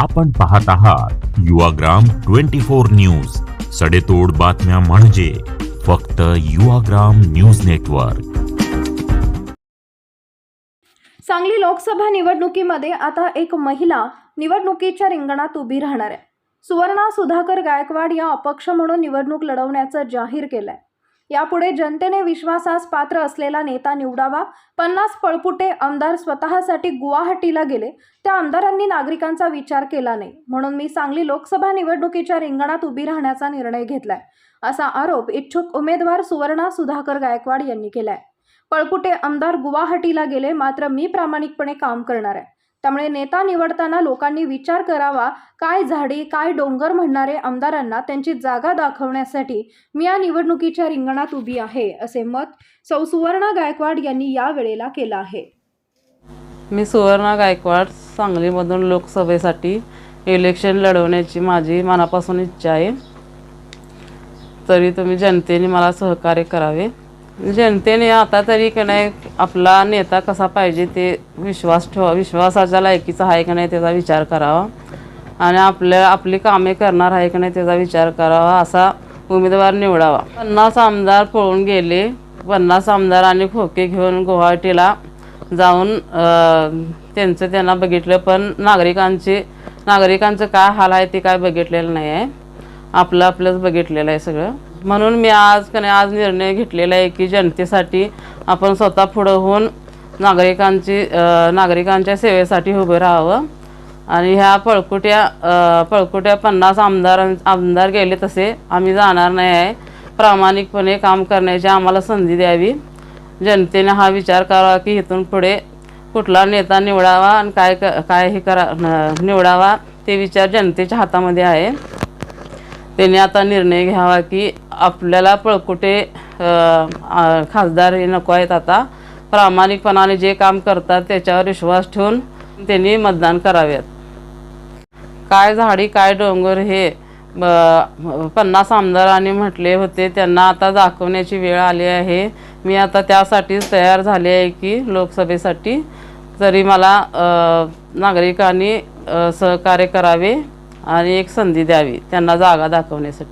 आपण पाहत आहात युवाग्राम ट्वेंटी फोर न्यूज. सडेतोड बातम्या म्हणजे फक्त युवाग्राम न्यूज नेटवर्क. सांगली लोकसभा निवडणुकीमध्ये आता एक महिला निवडणुकीच्या रिंगणात उभी राहणार आहे. सुवर्णा सुधाकर गायकवाड या अपक्ष म्हणून निवडणूक लढवण्याचं जाहीर केलंय. यापुढे जनतेने विश्वासास पात्र असलेला नेता निवडावा. पन्नास पळपुटे आमदार स्वतःसाठी गुवाहाटीला गेले. त्या आमदारांनी नागरिकांचा विचार केला नाही. म्हणून मी सांगली लोकसभा निवडणुकीच्या रिंगणात उभी राहण्याचा निर्णय घेतलाय असा आरोप इच्छुक उमेदवार सुवर्णा सुधाकर गायकवाड यांनी केलाय. पळपुटे आमदार गुवाहाटीला गेले मात्र मी प्रामाणिकपणे काम करणार आहे. त्यामुळे नेता निवडताना लोकांनी विचार करावा काय झाडी काय डोंगर म्हणणारे आमदारांना त्यांची जागा दाखवण्यासाठी मी या निवडणुकीच्या रिंगणात उभी आहे असे मत सौ सुवर्णा गायकवाड यांनी या वेळेला केलं आहे. मी सुवर्णा गायकवाड सांगलीमधून लोकसभेसाठी इलेक्शन लढवण्याची माझी मनापासून इच्छा आहे. तरी तुम्ही जनतेने मला सहकार्य करावे. जनतेने आता तरी का नाही आपला नेता कसा पाहिजे ते विश्वास ठेवा विश्वासाच्या लायकीचा आहे का नाही त्याचा विचार करावा. आणि आपल्या आपली कामे करणार आहे का नाही त्याचा विचार करावा असा उमेदवार निवडावा. पन्नास आमदार पळून गेले. पन्नास आमदार आणि खोके घेऊन गुवाहाटीला जाऊन त्यांचं त्यांना बघितलं पण नागरिकांचे नागरिकांचं काय हाल आहे ते काय बघितलेलं नाही आहे आपलं आपलंच बघितलेलं आहे सगळं. म्हणून मी आज कने आज निर्णय घेतलेला आहे की जनतेसाठी आपण स्वतः पुढं होऊन नागरिकांची नागरिकांच्या सेवेसाठी उभं राहावं. आणि ह्या पळकुट्या पळकुट्या पन्नास आमदार आमदार गेले तसे आम्ही जाणार नाही आहे. प्रामाणिकपणे काम करण्याची आम्हाला संधी द्यावी. जनतेने हा विचार करावा की इथून पुढे कुठला नेता निवडावा आणि काय क काय हे करा निवडावा ते विचार जनतेच्या हातामध्ये आहे. त्यांनी आता निर्णय घ्यावा की आपल्याला पळकुटे खासदार हे नको आहेत आता. प्रामाणिकपणाने जे काम करतात त्याच्यावर विश्वास ठेवून त्यांनी मतदान करावेत. काय झाडी काय डोंगर हे ब- पन्नास आमदारांनी म्हटले होते त्यांना आता दाखवण्याची वेळ आली आहे. मी आता त्यासाठीच तयार झाले आहे की लोकसभेसाठी तरी मला नागरिकांनी सहकार्य करावे. आणि एक संधी द्यावी त्यांना जागा दाखवण्यासाठी.